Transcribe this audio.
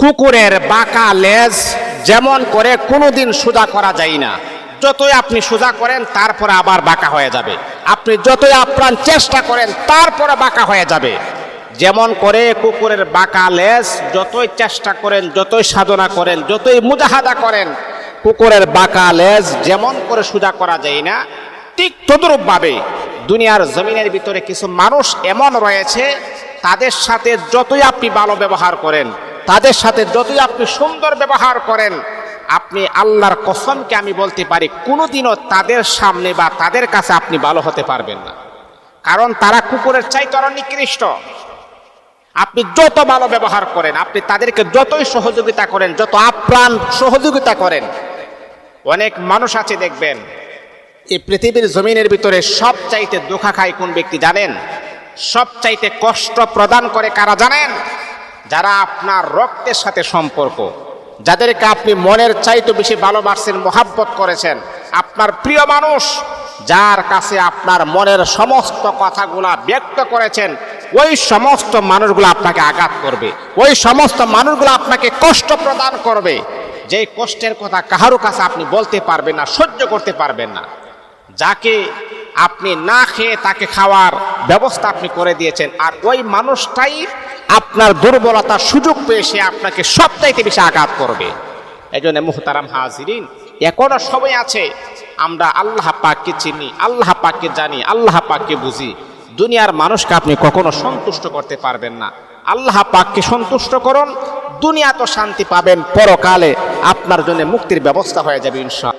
কুকুরের বাঁকা লেজ যেমন করে কোনোদিন সোজা করা যায় না। যতই আপনি সোজা করেন, তারপরে আবার বাঁকা হয়ে যাবে। আপনি যতই আপ্রাণ চেষ্টা করেন, তারপরে বাঁকা হয়ে যাবে। যেমন করে কুকুরের বাঁকা লেজ যতই চেষ্টা করেন, যতই সাধনা করেন, যতই মুজাহাদা করেন, কুকুরের বাঁকা লেজ যেমন করে সোজা করা যায় না, ঠিক তদ্রূপভাবে দুনিয়ার জমিনের ভিতরে কিছু মানুষ এমন রয়েছে, তাদের সাথে যতই আপনি ভালো ব্যবহার করেন তাদের সাথে যতই আপনি সুন্দর ব্যবহার করেন, আপনি আল্লাহর কসমকে আমি বলতে পারি, কোনোদিনও তাদের সামনে বা তাদের কাছে আপনি ভালো হতে পারবেন না। কারণ তারা কুকুরের চাইতে আরও নিকৃষ্ট। আপনি যত ভালো ব্যবহার করেন, আপনি তাদেরকে যতই সহযোগিতা করেন, যত আপ্রাণ সহযোগিতা করেন, অনেক মানুষ আছে দেখবেন এই পৃথিবীর জমিনের ভিতরে সব চাইতে দুঃখা খায় কোন ব্যক্তি জানেন? সব চাইতে কষ্ট প্রদান করে কারা জানেন? যারা আপনার রক্তের সাথে সম্পর্ক, যাদেরকে আপনি মনের চাইতে বেশি ভালোবাসছেন মোহাব্বত করেছেন, আপনার প্রিয় মানুষ, যার কাছে আপনার মনের সমস্ত কথাগুলা ব্যক্ত করেছেন, ওই সমস্ত মানুষগুলো আপনাকে আঘাত করবে, ওই সমস্ত মানুষগুলো আপনাকে কষ্ট প্রদান করবে। যেই কষ্টের কথা কাহারও কাছে আপনি বলতে পারবেন না, সহ্য করতে পারবেন না। যাকে আপনি না খেয়ে তাকে খাওয়ার ব্যবস্থা আপনি করে দিয়েছেন, আর ওই মানুষটাই আপনার দুর্বলতার সুযোগ পেয়ে সে আপনাকে সবচাইতে বেশি আঘাত করবে। এই জন্য মুহতারাম হাজিরিন, এখনও সময় আছে, আমরা আল্লাহ পাককে চিনি, আল্লাহ পাককে জানি, আল্লাহ পাককে বুঝি। দুনিয়ার মানুষকে আপনি কখনো সন্তুষ্ট করতে পারবেন না। আল্লাহ পাককে সন্তুষ্ট করুন, দুনিয়া তো শান্তি পাবেন পরকালে, আপনার জন্য মুক্তির ব্যবস্থা হয়ে যাবে ইনশা